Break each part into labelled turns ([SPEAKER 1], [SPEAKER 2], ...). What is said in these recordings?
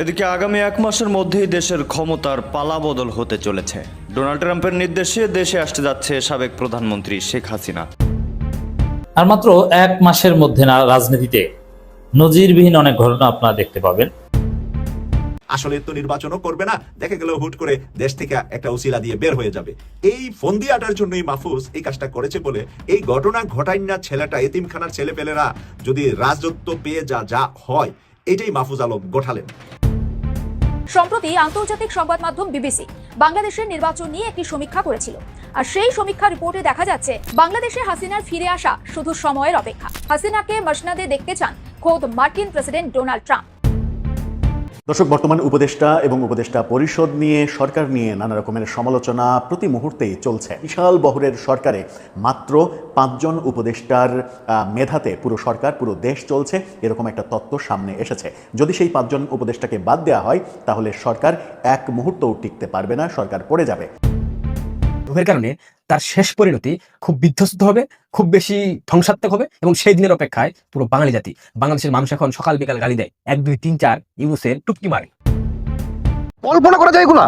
[SPEAKER 1] এদিকে আগামী এক মাসের মধ্যেই দেশের ক্ষমতার পালাবদল হতে চলেছে। ডোনাল্ড ট্রাম্পের নির্দেশে দেশে আসতে যাচ্ছে সাবেক প্রধানমন্ত্রী শেখ হাসিনা।
[SPEAKER 2] আর মাত্র এক মাসের মধ্যে না রাজনীতিতে। নজিরবিহীন অনেক ঘটনা আপনারা দেখতে পাবেন।
[SPEAKER 3] আসলে তো নির্বাচনও করবে না দেখা গেল হুট করে দেশ থেকে একটা উসিলা দিয়ে বের হয়ে যাবে। এই ফন্দি আটার জন্যই মাহফুজ এই কাজটা করেছে বলে এই ঘটনা ঘটাই না ছেলেটা এতিমখানার ছেলেপেলেরা যদি রাজত্ব পেয়ে যা যা হয় এটাই মাহফুজ আলম গোঠালেন।
[SPEAKER 4] সম্প্রতি আন্তর্জাতিক সংবাদ মাধ্যম বিবিসি বাংলাদেশের নির্বাচন নিয়ে একটি সমীক্ষা করেছিল। আর সেই সমীক্ষা রিপোর্টে দেখা যাচ্ছে, বাংলাদেশে হাসিনার ফিরে আসা শুধু সময়ের অপেক্ষা। হাসিনাকে মসনাদে দেখতে চান খোদ মার্কিন প্রেসিডেন্ট ডোনাল্ড ট্রাম্প।
[SPEAKER 5] দর্শক, বর্তমান উপদেষ্টা এবং উপদেষ্টা পরিষদ নিয়ে সরকার নিয়ে নানা রকমের সমালোচনা প্রতি মুহূর্তেই চলছে। বিশাল বহরের সরকারে মাত্র পাঁচজন উপদেষ্টার মেধাতে পুরো সরকার, পুরো দেশ চলছে, এরকম একটা তত্ত্ব সামনে এসেছে। যদি সেই পাঁচজন উপদেষ্টাকে বাদ দেওয়া হয়, তাহলে সরকার এক মুহূর্তও টিকতে পারবে না, সরকার পড়ে যাবে।
[SPEAKER 6] লোভের কারণে তার শেষ পরিণতি খুব বিধ্বস্ত হবে, খুব বেশি ধ্বংসাত্মক হবে এবং সেই দিনের অপেক্ষায় পুরো বাঙালি জাতি, বাংলাদেশের মানুষ এখন সকাল বিকাল গালি দেয়। এক, দুই, তিন, চার ইউনুসের টুপকি মারে।
[SPEAKER 7] কল্পনা করা যায় এগুলা?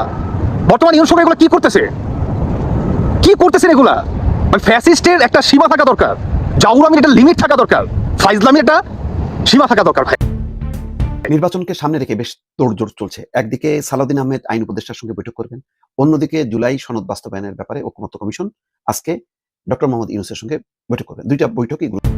[SPEAKER 7] বর্তমান ইউন সরকার এগুলা কি করতেছে? কি করতেছেন এগুলা? মানে ফ্যাসিস্টের একটা সীমা থাকা দরকার। জাউরামির একটা লিমিট থাকা দরকার। ফাইজলামির একটা সীমা থাকা দরকার, ভাই।
[SPEAKER 8] নির্বাচনকে সামনে রেখে বেশ তোড়জোড় চলছে। একদিকে সালাউদ্দিন আহমেদ আইন উপদেষ্টার সঙ্গে বৈঠক করবেন, অন্যদিকে জুলাই সনদ বাস্তবায়নের ব্যাপারে ঐক্যমত্য কমিশন, আজকে ডক্টর মোহাম্মদ ইউনুসের সঙ্গে বৈঠক করবেন। দুইটা বৈঠকই গুরুত্ব-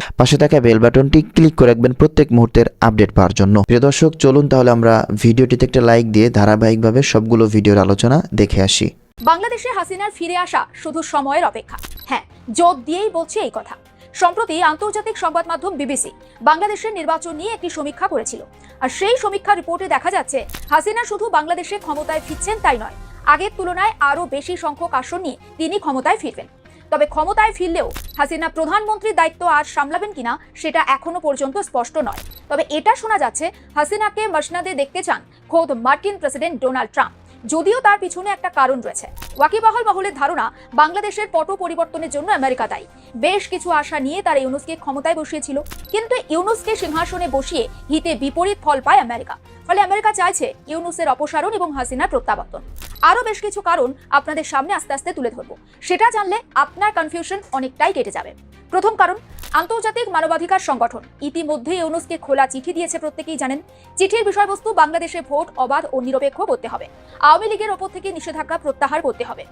[SPEAKER 9] পাশে থাকা বেল বাটনটি ক্লিক করে রাখবেন প্রত্যেক মুহূর্তের আপডেট পাওয়ার জন্য। প্রিয় দর্শক, চলুন তাহলে আমরা ভিডিওটিতে একটা লাইক দিয়ে ধারাবাহিকভাবে সবগুলো ভিডিওর আলোচনা দেখে আসি।
[SPEAKER 4] বাংলাদেশে হাসিনার ফিরে আসা শুধু সময়ের অপেক্ষা। হ্যাঁ জোর দিয়েই বলছে এই কথা। সম্প্রতি আন্তর্জাতিক সংবাদ মাধ্যম বিবিসি বাংলাদেশের নির্বাচন নিয়ে একটি সমীক্ষা করেছিল। আর সেই সমীক্ষা রিপোর্টে দেখা যাচ্ছে, হাসিনা শুধু বাংলাদেশে ক্ষমতায় ফিরছেন তাই নয়, আগের তুলনায় আরও বেশি সংখ্যক আসন নিয়ে তিনি ক্ষমতায় ফিরবেন। তবে ক্ষমতায় ফিরলেও হাসিনা প্রধানমন্ত্রীর দায়িত্ব আর সামলাবেন কিনা সেটা এখনও পর্যন্ত স্পষ্ট নয়। তবে এটা শোনা যাচ্ছে, হাসিনাকে মসনাদে দেখতে চান খোদ মার্কিন প্রেসিডেন্ট ডোনাল্ড ট্রাম্প। যদিও তার পিছনে একটা কারণ রয়েছে। ওয়াকিবহাল মহলের ধারণা, বাংলাদেশের পট পরিবর্তনের জন্য আমেরিকা দায়ী। বেশ কিছু আশা নিয়ে তারা ইউনুসকে ক্ষমতায় বসিয়েছিল। কিন্তু ইউনুসকে সিংহাসনে বসিয়ে হিতে বিপরীত ফল পায় আমেরিকা। ফলে আমেরিকা চাইছে ইউনুসের অপসারণ এবং হাসিনার প্রত্যাবর্তন। আরও বেশ কিছু কারণ আপনাদের সামনে আস্তে আস্তে তুলে ধরবো। সেটা জানলে আপনার কনফিউশন অনেকটাই কেটে যাবে। প্রথম কারণ, আন্তর্জাতিক মানবাধিকার সংগঠন। ইতিমধ্যে ইউনুসকে খোলা চিঠি দিয়েছে প্রত্যেকেই জানেন। চিঠির বিষয়বস্তু বাংলাদেশে ভোট, অবাধ ও নিরপেক্ষ করতে হবে। আওয়ামী লীগের ওপর থেকে নিষেধাজ্ঞা প্রত্যাহার করতে হবে।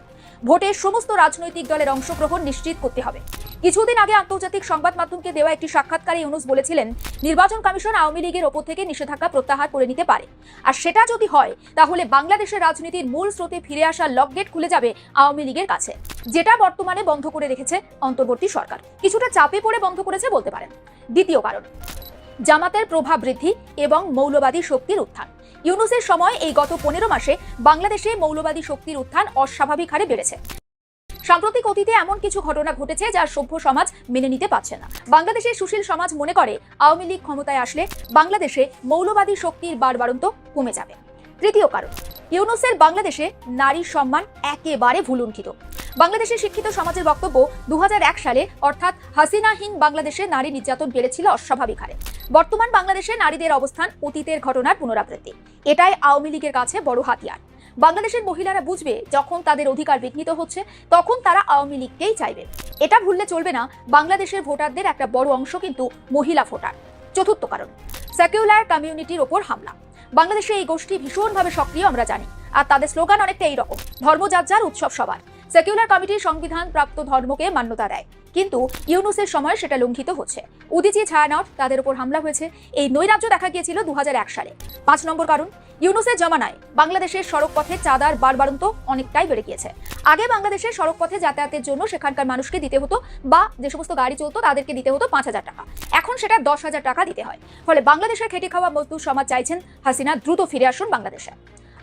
[SPEAKER 4] ভোটে সমস্ত রাজনৈতিক দলের অংশগ্রহণ নিশ্চিত করতে হবে। কিছুদিন আগে আন্তর্জাতিক সংবাদ মাধ্যমকে দেওয়া একটি সাক্ষাৎকারে ইউনুস বলেছিলেন, নির্বাচন কমিশন আওয়ামী লীগের ওপর থেকে নিষেধাজ্ঞা প্রত্যাহার করে নিতে পারে। আর সেটা যদি হয়, তাহলে বাংলাদেশের রাজনীতির মূল স্রোতে ফিরে আসার লকগেট খুলে যাবে আওয়ামী লীগের কাছে, যেটা বর্তমানে বন্ধ করে রেখেছে অন্তর্বর্তী সরকার। কিছুটা চাপে পড়ে বন্ধ করেছে বলতে পারেন। দ্বিতীয় কারণ, জামাতের প্রভাব বৃদ্ধি এবং মৌলবাদী শক্তির উত্থান। ইউনুসের সময় এই গত পনেরো মাসে বাংলাদেশে মৌলবাদী শক্তির উত্থান অস্বাভাবিক হারে বেড়েছে। সাম্প্রতিক অতীতে এমন কিছু ঘটনা ঘটেছে যা সভ্য সমাজ মেনে নিতে পারছে না। বাংলাদেশের সুশীল সমাজ মনে করে আওয়ামী লীগ ক্ষমতায় আসলে বাংলাদেশে মৌলবাদী শক্তির বাড়বাড়ন্ত কমে যাবে। তৃতীয় কারণ ইউনুসের বাংলাদেশে নারীর সম্মান একেবারে ভুলুণ্ঠিত। বাংলাদেশের শিক্ষিত সমাজের বক্তব্য দু হাজার এক সালে অর্থাৎ হাসিনাহীন বাংলাদেশে নারী নির্যাতন বেড়েছিল অস্বাভাবিক হারে। বর্তমান বাংলাদেশে নারীদের অবস্থান অতীতের ঘটনার পুনরাবৃত্তি। এটাই আওয়ামী লীগের কাছে বড় হাতিয়ার। বাংলাদেশের মহিলারা বুঝবে, যখন তাদের অধিকার বিঘ্নিত হচ্ছে, তখন তারা আওয়ামী লীগকেই চাইবে। এটা ভুললে চলবে না, বাংলাদেশের ভোটারদের একটা বড় অংশ কিন্তু মহিলা ভোটার। চতুর্থ কারণ, সেকুলার কমিউনিটির ওপর হামলা। বাংলাদেশে এই গোষ্ঠী ভীষণভাবে সক্রিয়, আমরা জানি। আর তাদের স্লোগান অনেকটা এইরকম ধর্ম যার যার উৎসব সবার। সেকুলার কমিটি সংবিধান প্রাপ্ত ধর্মকে মান্যতা দেয়। কিন্তু ইউনুসের সময় সেটা লঙ্ঘিত হচ্ছে। উদিচি ছায়ানট তাদের উপর হামলা হয়েছে। এই নৈরাজ্য দেখা গিয়েছিল দুই হাজার এক সালে। পাঁচ নম্বর কারণ, ইউনুসের জমানায় বাংলাদেশের সড়ক পথে চাঁদার বারবারন্ত অনেকটাই বেড়ে গিয়েছে। আগে বাংলাদেশের সড়ক পথে যাতায়াতের জন্য সেখানকার মানুষকে দিতে হতো বা যে সমস্ত গাড়ি চলতো তাদেরকে দিতে হতো পাঁচ হাজার টাকা। এখন সেটা দশ হাজার টাকা দিতে হয়। ফলে বাংলাদেশের খেটে খাওয়া মজদুর সমাজ চাইছেন হাসিনা দ্রুত ফিরে আসুন বাংলাদেশে।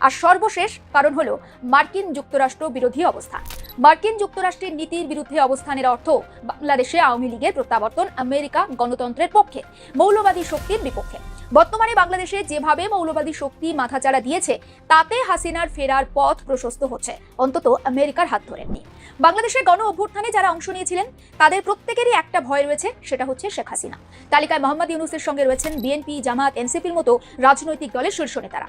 [SPEAKER 4] আর সর্বশেষ কারণ হলো মার্কিন যুক্তরাষ্ট্র বিরোধী অবস্থান। মার্কিন যুক্তরাষ্ট্রের নীতির বিরুদ্ধে অবস্থানের অর্থ বাংলাদেশে আওয়ামী লীগের প্রত্যাবর্তন, আমেরিকা গণতন্ত্রের পক্ষে, মৌলবাদী শক্তির বিপক্ষে। বর্তমানে বাংলাদেশে যেভাবে মৌলবাদী শক্তি মাথাচাড়া দিয়েছে, তাতে হাসিনার ফেরার পথ প্রশস্ত হচ্ছে, অন্তত আমেরিকার হাত ধরেননি। বাংলাদেশের গণ অভ্যুত্থানে যারা অংশ নিয়েছিলেন, তাদের প্রত্যেকেরই একটা ভয় রয়েছে, সেটা হচ্ছে শেখ হাসিনা। তালিকায় মোহাম্মদ ইউনুসের সঙ্গে রয়েছেন বিএনপি, জামাত, এনসিপির মতো রাজনৈতিক দলের শীর্ষ নেতারা।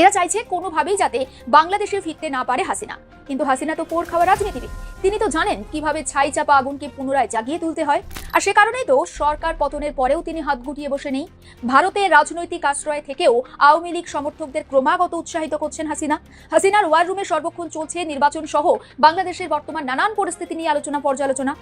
[SPEAKER 4] এরা চাইছে কোনোভাবেই যাতে বাংলাদেশে ফিরতে না পারে হাসিনা। কিন্তু হাসিনা তো পোর খাওয়া রাজনীতিবিদ। তিনি তো জানেন কীভাবে ছাই চাপা আগুনকে পুনরায় জাগিয়ে তুলতে হয়। আর সে কারণেই তো সরকার পতনের পরেও তিনি হাত গুটিয়ে বসে নেই। ভারতের রাজনৈতিক আশ্রয় থেকেও আওয়ামী লীগ সমর্থকদের ক্রমাগত উৎসাহিত করছেন হাসিনা। হাসিনার ওয়ার রুমে সর্বক্ষণ চলছে নির্বাচন সহ বাংলাদেশের বর্তমান নানান পরিস্থিতি নিয়ে আলোচনা পর্যালোচনা।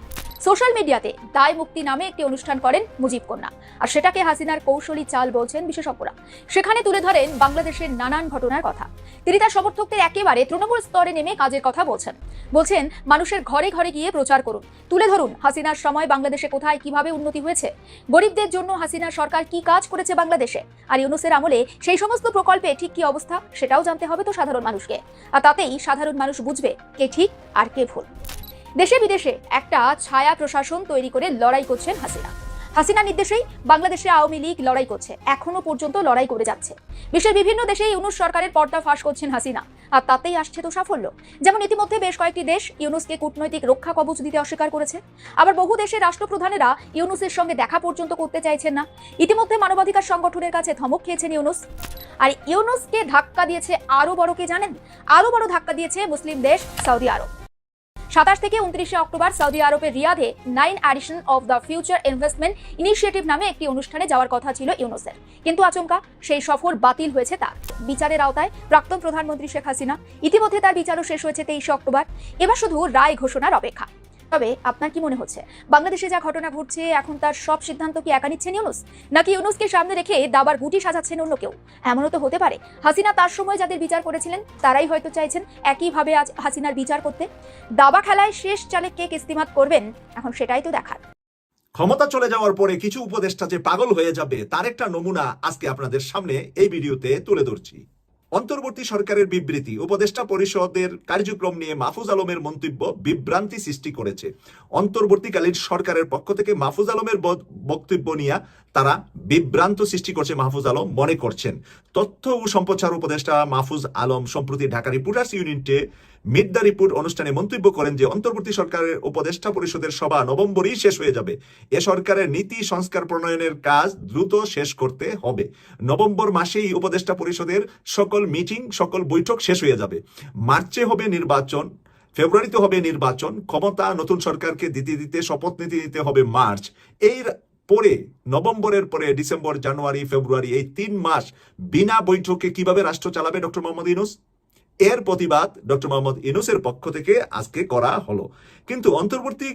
[SPEAKER 4] সোশ্যাল মিডিয়াতে দায় মুক্তি নামে একটি অনুষ্ঠান করেন মুজিব কন্যা। আর সেটাকে হাসিনার কৌশলী চাল বলছেন বিশেষজ্ঞরা। সেখানে তুলে ধরেন বাংলাদেশের নানান ঘটনার কথা। তিনি তার সমর্থকদের একেবারে তৃণমূল স্তরে নেমে কাজের কথা বলছেন। বলছেন, মানুষের ঘরে ঘরে গিয়ে প্রচার করুন। তুলে ধরুন হাসিনার সময় বাংলাদেশে কোথায় কীভাবে উন্নতি হয়েছে। গরিবদের জন্য হাসিনা সরকার কি কাজ করেছে বাংলাদেশে। আর ইউনুসের আমলে সেই সমস্ত প্রকল্পে ঠিক কি অবস্থা, সেটাও জানতে হবে তো সাধারণ মানুষকে। আর তাতেই সাধারণ মানুষ বুঝবে কে ঠিক আর কে ভুল। দেশে বিদেশে একটা ছায়া প্রশাসন তৈরি করে লড়াই করছেন হাসিনা। হাসিনা নির্দেশেই বাংলাদেশে আওয়ামী লীগ লড়াই করছে। এখনও পর্যন্ত লড়াই করে যাচ্ছে। বিশ্বের বিভিন্ন দেশে ইউনুস সরকারের পর্দা ফাঁস করছেন হাসিনা। আর তাতেই আসছে তো সাফল্য। যেমন ইতিমধ্যে বেশ কয়েকটি দেশ ইউনুসকে কূটনৈতিক রক্ষা কবচ দিতে অস্বীকার করেছে। আবার বহু দেশের রাষ্ট্রপ্রধানেরা ইউনুসের সঙ্গে দেখা পর্যন্ত করতে চাইছেন না। ইতিমধ্যে মানবাধিকার সংগঠনের কাছে ধমক খেয়েছেন ইউনুস। আর ইউনুসকে ধাক্কা দিয়েছে আরও বড় কে জানেন? আরও বড় ধাক্কা দিয়েছে মুসলিম দেশ সৌদি আরব। সাতাশ থেকে উনত্রিশে অক্টোবর সৌদি আরবের রিয়াদে nine edition of the future investment initiative নামে একটি অনুষ্ঠানে যাওয়ার কথা ছিল ইউনুসের। কিন্তু আচমকা সেই সফর বাতিল হয়েছে তার। বিচারের আওতায় প্রাক্তন প্রধানমন্ত্রী শেখ হাসিনা, ইতিমধ্যে তার বিচারও শেষ হয়েছে তেইশে অক্টোবর। এবার শুধু রায় ঘোষণার অপেক্ষা। তবে আপনার কি মনে হচ্ছে? বাংলাদেশে যা ঘটনা ঘটছে, এখন তার সব সিদ্ধান্ত কি একা নিচ্ছেন ইউনুস? নাকি ইউনুসকে সামনে রেখে দাবার গুটি সাজাচ্ছেন অন্য কেউ? এমনও তো হতে পারে। হাসিনা তার সময় যাদের বিচার করেছিলেন, তারাই হয়তো চাইছেন একইভাবে আজ হাসিনার বিচার করতে। দাবা খেলায় শেষ চালে কে কিস্তিমাত করবেন, এখন সেটাই তো দেখার।
[SPEAKER 3] ক্ষমতা চলে যাওয়ার পরে কিছু উপদেষ্টা যে পাগল হয়ে যাবে, তার একটা নমুনা আজকে আপনাদের সামনে এই ভিডিওতে তুলে ধরছি। অন্তর্বর্তী সরকারের বিবৃতি। উপদেষ্টা পরিষদের কার্যক্রম নিয়ে মাহফুজ আলমের মন্তব্য বিভ্রান্তি সৃষ্টি করেছে। অন্তর্বর্তীকালীন সরকারের পক্ষ থেকে মাহফুজ আলমের বক্তব্য নিয়ে তারা বিভ্রান্ত সৃষ্টি করছে মাহফুজ আলম মনে করছেন। তথ্য ও সম্প্রচার উপদেষ্টা মাহফুজ আলম সম্প্রতি ঢাকা রিপোর্টার্স ইউনিটে মিড দ্য রিপোর্ট অনুষ্ঠানে মন্তব্য করেন যে, অন্তর্বর্তী সরকারের উপদেষ্টা পরিষদের সভা নভেম্বরেই শেষ হয়ে যাবে। এ সরকারের নীতি, সংস্কার প্রণয়নের কাজ দ্রুত শেষ করতে হবে। নভেম্বর মাসেই উপদেষ্টা পরিষদের সকল মিটিং, সকল বৈঠক শেষ হয়ে যাবে। মার্চে হবে নির্বাচন, ফেব্রুয়ারিতে হবে নির্বাচন, ক্ষমতা, নতুন সরকারকে দিতে দিতে, শপথ নীতি নিতে হবে মার্চ। এর পরে, নভেম্বরের পরে, ডিসেম্বর, জানুয়ারি, ফেব্রুয়ারি, এই তিন মাস বিনা বৈঠকে কীভাবে রাষ্ট্র চালাবে, ডক্টর মোহাম্মদ ইউনুস? এর প্রতিবাদ ডক্টর মোহাম্মদ ইনুসের পক্ষ থেকে আজকে করা হলো। কিন্তু অন্তর্বর্তী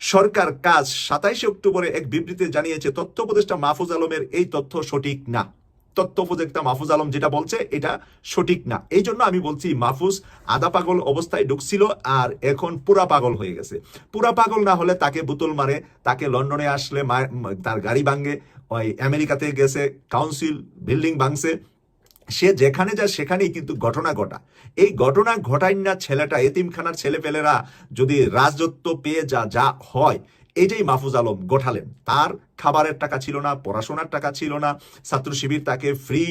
[SPEAKER 3] সরকার কাজ সাতাইশে অক্টোবরে এক বিবৃতিতে জানিয়েছে, তথ্য উপদেষ্টা মাহফুজ আলমের এই তথ্য সঠিক না। তথ্য উপদেষ্টা মাহফুজ আলম যেটা বলছে, এটা সঠিক না। এই জন্য আমি বলছি, মাহফুজ আধা পাগল অবস্থায় ঢুকছিল আর এখন পুরা পাগল হয়ে গেছে। পুরা পাগল না হলে তাকে বোতল মারে, তাকে লন্ডনে আসলে তার গাড়ি ভাঙে, ওই আমেরিকাতে গেছে, কাউন্সিল, বিল্ডিং ভাঙছে। সে যেখানে যায় সেখানেই কিন্তু ঘটনা ঘটা। এই ঘটনা ঘটায় না ছেলেটা, এতিমখানার ছেলেপেলেরা যদি রাজত্ব পেয়ে যা যা হয় এটাই মাহফুজ আলম গোঠালেন। তার খাবারের টাকা ছিল না, পড়াশোনার টাকা ছিল না, ছাত্র শিবির তাকে ফ্রি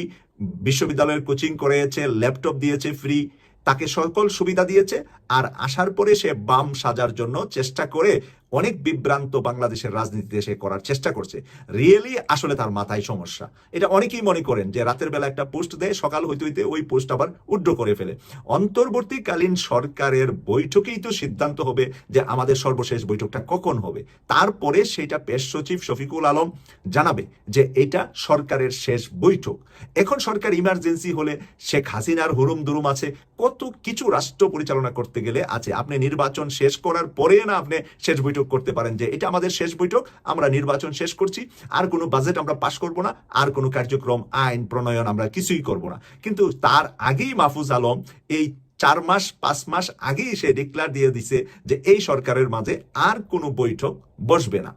[SPEAKER 3] বিশ্ববিদ্যালয়ের কোচিং করেছে ল্যাপটপ দিয়েছে ফ্রি তাকে সকল সুবিধা দিয়েছে, আর আসার পরে সে বাম সাজার জন্য চেষ্টা করে অনেক বিভ্রান্ত বাংলাদেশের রাজনীতিতে সে করার চেষ্টা করছে। রিয়েলি আসলে তার মাথায় সমস্যা। এটা অনেকেই মনে করেন যে রাতের বেলা একটা পোস্ট দেয়, সকাল হইতে হইতে ওই পোস্ট আবার উড্র করে ফেলে। অন্তর্বর্তীকালীন সরকারের বৈঠকেই তো সিদ্ধান্ত হবে যে আমাদের সর্বশেষ বৈঠকটা কখন হবে। তারপরে সেটা পেশ সচিব শফিকুল আলম জানাবে যে এটা সরকারের শেষ বৈঠক। এখন সরকার ইমার্জেন্সি হলে শেখ হাসিনার হুরুম দুরুম আছে। কত কিছু রাষ্ট্র পরিচালনা করতে গেলে আছে। আপনি নির্বাচন শেষ করার পরে না আপনি শেষ বৈঠক করতে পারেন যে এটা আমাদের শেষ বৈঠক, আমরা নির্বাচন শেষ করছি, আর কোনো বাজেট আমরা পাশ করব না, আর কোনো কার্যক্রম, আইন, প্রণয়ন আমরা কিছুই করব না। কিন্তু তার আগেই মাহফুজ আলম এই চার মাস, পাঁচ মাস আগেই সে ডিক্লার দিয়ে দিছে যে এই সরকারের মাঝে আর কোনো বৈঠক বসবে না।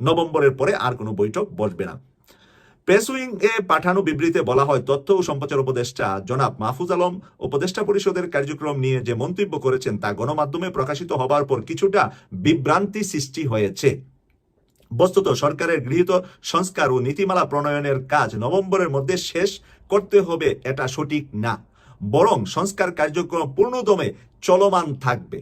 [SPEAKER 3] নভেম্বরের পরে আর কোনো বৈঠক বসবে না। প্রেস এ পাঠানো বিবৃতিতে বলা হয়, তথ্য ও সম্প্রচার উপদেষ্টা জনাব মাহফুজ আলম উপদেষ্টা পরিষদের কার্যক্রম নিয়ে যে মন্তব্য করেছেন তা গণমাধ্যমে প্রকাশিত হবার পর কিছুটা বিভ্রান্তি সৃষ্টি হয়েছে। বস্তুত, সরকারের গৃহীত সংস্কার ও নীতিমালা প্রণয়নের কাজ নভেম্বরের মধ্যে শেষ করতে হবে এটা সঠিক না। বরং সংস্কার কার্যক্রম পূর্ণদমে চলমান থাকবে।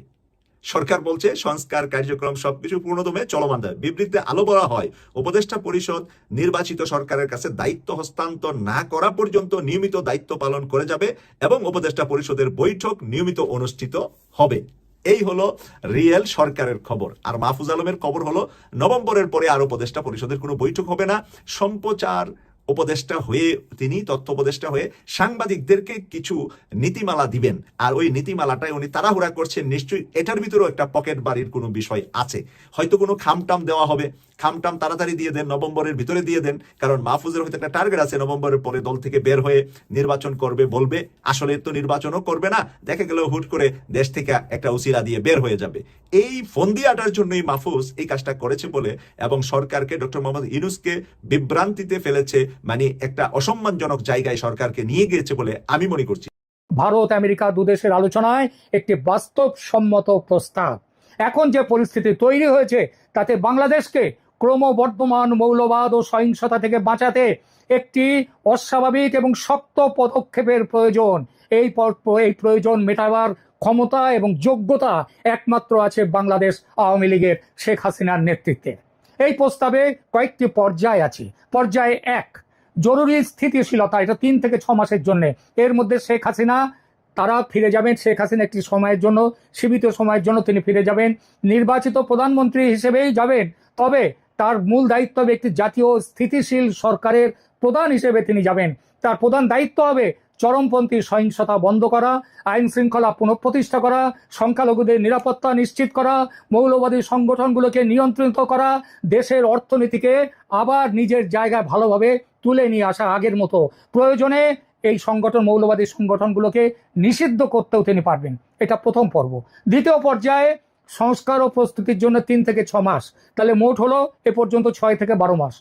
[SPEAKER 3] সরকার বলছে, সংস্কার কার্যক্রম সবকিছু পূর্ণদমে চলমান বিবৃতিতে আলো বলা হয়, উপদেষ্টা পরিষদ নির্বাচিত সরকারের কাছে দায়িত্ব হস্তান্তর না করা পর্যন্ত নিয়মিত দায়িত্ব পালন করে যাবে এবং উপদেষ্টা পরিষদের বৈঠক নিয়মিত অনুষ্ঠিত হবে। এই হলো রিয়েল সরকারের খবর। আর মাহফুজ আলমের খবর হলো, নভেম্বরের পরে আর উপদেষ্টা পরিষদের কোনো বৈঠক হবে না। সম্প্রচার উপদেষ্টা হয়ে, তিনি তথ্য উপদেষ্টা হয়ে সাংবাদিকদেরকে কিছু নীতিমালা দিবেন। আর ওই নীতিমালাটাই উনি তাড়াহুড়া করছেন, নিশ্চয়ই এটার ভিতরেও একটা পকেট বাড়ির কোনো বিষয় আছে। হয়তো কোনো খামটাম দেওয়া হবে। খামটাম তাড়াতাড়ি দিয়ে দেন, নভেম্বরের ভিতরে দিয়ে দেন। কারণ মাহফুজের হয়তো একটা টার্গেট আছে, নভেম্বরের পরে দল থেকে বের হয়ে নির্বাচন করবে, বলবে। আসলে তো নির্বাচনও করবে না, দেখা গেল হুট করে দেশ থেকে একটা উসিলা দিয়ে বের হয়ে যাবে। এই ফন্দি আটার জন্যই মাহফুজ এই কাজটা করেছে বলে এবং সরকারকে, ডক্টর মোহাম্মদ ইনুসকে বিভ্রান্তিতে ফেলেছে মানে একটা অসম্মানজনক জায়গায় সরকারকে নিয়ে গিয়েছে বলে আমি মনে করছি।
[SPEAKER 10] ভারত, আমেরিকা দুদেশের আলোচনায় একটি বাস্তবসম্মত প্রস্তাব। এখন যে পরিস্থিতি তৈরি হয়েছে, তাতে বাংলাদেশকে ক্রমবর্ধমান মৌলবাদ ও সহিংসতা থেকে বাঁচাতে একটি অস্বাভাবিক এবং শক্ত পদক্ষেপের প্রয়োজন। এই এই প্রয়োজন মেটাবার ক্ষমতা এবং যোগ্যতা একমাত্র আছে বাংলাদেশ আওয়ামী লীগের শেখ হাসিনার নেতৃত্বে। এই প্রস্তাবে কয়েকটি পর্যায় আছে। পর্যায় এক জরুরি স্থিতিশীলতা, এটা তিন থেকে ছ মাসের জন্য। এর মধ্যে শেখ হাসিনা, তারা ফিরে যাবেন শেখ হাসিনা একটি সময়ের জন্য, সীমিত সময়ের জন্য তিনি ফিরে যাবেন। নির্বাচিত প্রধানমন্ত্রী হিসেবেই যাবেন, তবে তার মূল দায়িত্ব হবে একটি জাতীয় স্থিতিশীল সরকারের প্রধান হিসেবে তিনি যাবেন। তার প্রধান দায়িত্ব হবে চরমপন্থী সহিংসতা বন্ধ করা, আইন শৃঙ্খলা পুনঃপ্রতিষ্ঠা করা, সংখ্যালঘুদের নিরাপত্তা নিশ্চিত করা, মৌলবাদী সংগঠনগুলোকে নিয়ন্ত্রিত করা, দেশের অর্থনীতিকে আবার নিজের জায়গায় ভালোভাবে তুলে নিয়ে আসা আগের মতো। প্রয়োজনে এই সংগঠন, মৌলবাদী সংগঠনগুলোকে নিষিদ্ধ করতেও তিনি পারবেন। এটা প্রথম পর্ব। দ্বিতীয় পর্যায়ে সংস্কার ও প্রস্তুতির জন্য তিন থেকে ছ মাস। তাহলে মোট হলো এ পর্যন্ত ছয় থেকে বারো মাস।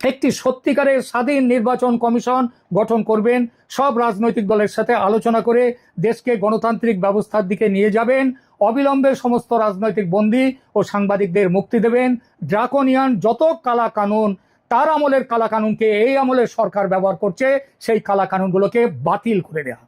[SPEAKER 10] একটি সত্যিকারের স্বাধীন নির্বাচন কমিশন গঠন করবেন। সব রাজনৈতিক দলের সাথে আলোচনা করে দেশকে গণতান্ত্রিক ব্যবস্থার দিকে নিয়ে যাবেন। অবিলম্বে সমস্ত রাজনৈতিক বন্দী ও সাংবাদিকদের মুক্তি দেবেন। ড্রাকোনিয়ান যত কালা কানুন তার আমলের কালাকানুনকে এই আমলের সরকার ব্যবহার করছে, সেই কালাকানুনগুলোকে বাতিল করে দেওয়া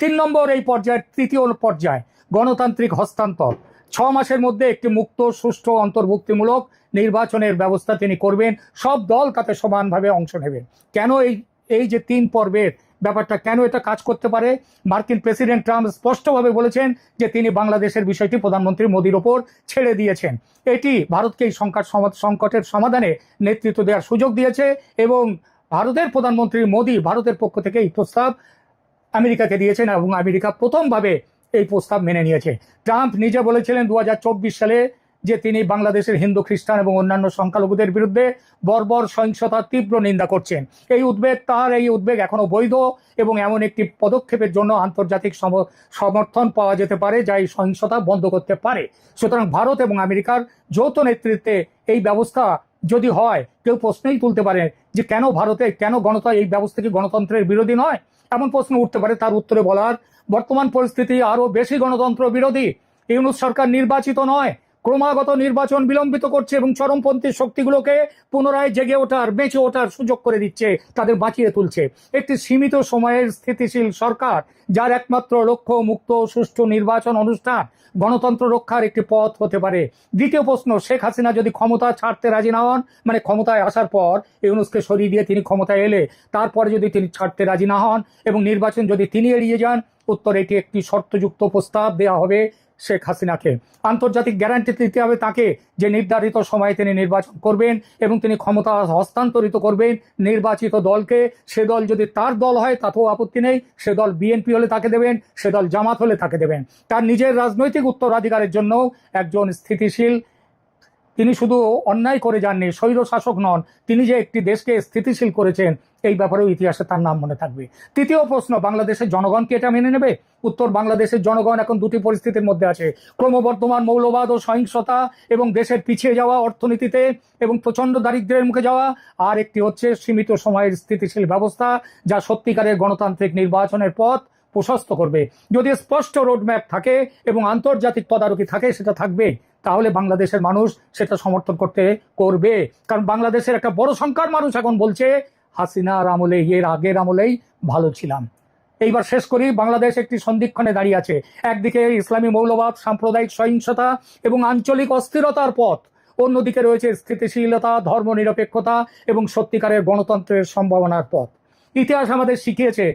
[SPEAKER 10] তিন নম্বর এই পর্যায়ের তৃতীয় পর্যায়, গণতান্ত্রিক হস্তান্তর। ছ মাসের মধ্যে একটি মুক্ত, সুষ্ঠু, অন্তর্ভুক্তিমূলক নির্বাচনের ব্যবস্থা তিনি করবেন। সব দল তাতে সমানভাবে অংশ নেবেন। কেন এই এই যে তিন পর্বের ব্যাপারটা কেন এটা কাজ করতে পারে? মার্কিন প্রেসিডেন্ট ট্রাম্প স্পষ্টভাবে বলেছেন যে তিনি বাংলাদেশের বিষয়টি প্রধানমন্ত্রী মোদীর ওপর ছেড়ে দিয়েছেন। এটি ভারতকে এই সংকট সংকটের সমাধানে নেতৃত্ব দেওয়ার সুযোগ দিয়েছে এবং ভারতের প্রধানমন্ত্রী মোদী ভারতের পক্ষ থেকে এই প্রস্তাব আমেরিকাকে দিয়েছেন এবং আমেরিকা প্রথমভাবে এই প্রস্তাব মেনে নিয়েছে। ট্রাম্প নিজে বলেছিলেন দু হাজার চব্বিশ সালে যে তিনি বাংলাদেশের হিন্দু, খ্রিস্টান এবং অন্যান্য সংখ্যালঘুদের বিরুদ্ধে বর্বর সহিংসতার তীব্র নিন্দা করছেন। এই উদ্বেগ, তার এই উদ্বেগ এখনও বৈধ এবং এমন একটি পদক্ষেপের জন্য আন্তর্জাতিক সম- সমর্থন পাওয়া যেতে পারে, যা এই সহিংসতা বন্ধ করতে পারে। সুতরাং ভারত এবং আমেরিকার যৌথ নেতৃত্বে এই ব্যবস্থা যদি হয়, কেউ প্রশ্নই তুলতে পারে যে কেন ভারতে, কেন গণতা এই ব্যবস্থা কি গণতন্ত্রের বিরোধী নয়? এমন প্রশ্ন উঠতে পারে, তার উত্তরে বলার, বর্তমান পরিস্থিতি আরও বেশি গণতন্ত্র বিরোধী। ইউনুস সরকার নির্বাচিত নয় ক্রমাগত নির্বাচন বিলম্বিত করছে এবং চরমপন্থী শক্তিগুলোকে পুনরায় জেগে ওঠার, বেঁচে ওঠার সুযোগ করে দিচ্ছে, তাদের বাঁচিয়ে তুলছে। একটি সীমিত সময়ের স্থিতিশীল সরকার, যার একমাত্র লক্ষ্য মুক্ত সুষ্ঠু নির্বাচন অনুষ্ঠান, গণতন্ত্র রক্ষার একটি পথ হতে পারে। দ্বিতীয় প্রশ্ন, শেখ হাসিনা যদি ক্ষমতা ছাড়তে রাজি না হন মানে ক্ষমতায় আসার পর ইউনুসকে সরিয়ে দিয়ে তিনি ক্ষমতায় এলে, তারপরে যদি তিনি ছাড়তে রাজি না হন এবং নির্বাচন যদি তিনি এড়িয়ে যান, উত্তর, এটি একটি শর্তযুক্ত প্রস্তাব দেওয়া হবে। শেখ হাসিনাকে। আন্তর্জাতিক গ্যারান্টি দিতে হবে তাকে যে নির্ধারিত সময়ে তিনি নির্বাচন করবেন এবং তিনি ক্ষমতা হস্তান্তরিত করবেন নির্বাচিত দলকে। সে দল যদি তার দল হয়, তাতেও আপত্তি নেই। সে দল বিএনপি হলে তাকে দেবেন, সে দল জামাত হলে তাকে দেবেন। তার নিজের রাজনৈতিক উত্তরাধিকারের জন্য একজন স্থিতিশীল। তিনি শুধু অন্যায় করে যাননি স্বৈর শাসক নন, তিনি যে একটি দেশকে স্থিতিশীল করেছেন এই ব্যাপারেও ইতিহাসে তার নাম মনে থাকবে। তৃতীয় প্রশ্ন, বাংলাদেশের জনগণ কি এটা মেনে নেবে? উত্তর, বাংলাদেশের জনগণ এখন দুটি পরিস্থিতির মধ্যে আছে। ক্রমবর্ধমান মৌলবাদ ও সহিংসতা এবং দেশের পিছিয়ে যাওয়া অর্থনীতিতে এবং প্রচণ্ড দারিদ্র্যের মুখে যাওয়া। আর একটি হচ্ছে সীমিত সময়ের স্থিতিশীল ব্যবস্থা, যা সত্যিকারের গণতান্ত্রিক নির্বাচনের পথ প্রশস্ত করবে। যদি স্পষ্ট রোডম্যাপ থাকে এবং আন্তর্জাতিক তদারকি থাকে, সেটা থাকবে। তাহলে বাংলাদেশের মানুষ সেটা সমর্থন করতে করবে। কারণ বাংলাদেশের একটা বড় সংখ্যার মানুষ এখন বলছে হাসিনার আমলে, এর আগের আমলেই ভালো ছিলাম। এইবার শেষ করি, বাংলাদেশ একটি সন্ধিক্ষণে দাঁড়িয়ে আছে। একদিকে ইসলামী মৌলবাদ, সাম্প্রদায়িক সহিংসতা এবং আঞ্চলিক অস্থিরতার পথ। অন্যদিকে রয়েছে স্থিতিশীলতা, ধর্মনিরপেক্ষতা এবং সত্যিকারের গণতন্ত্রের সম্ভাবনার পথ। ইতিহাস আমাদের শিখিয়েছে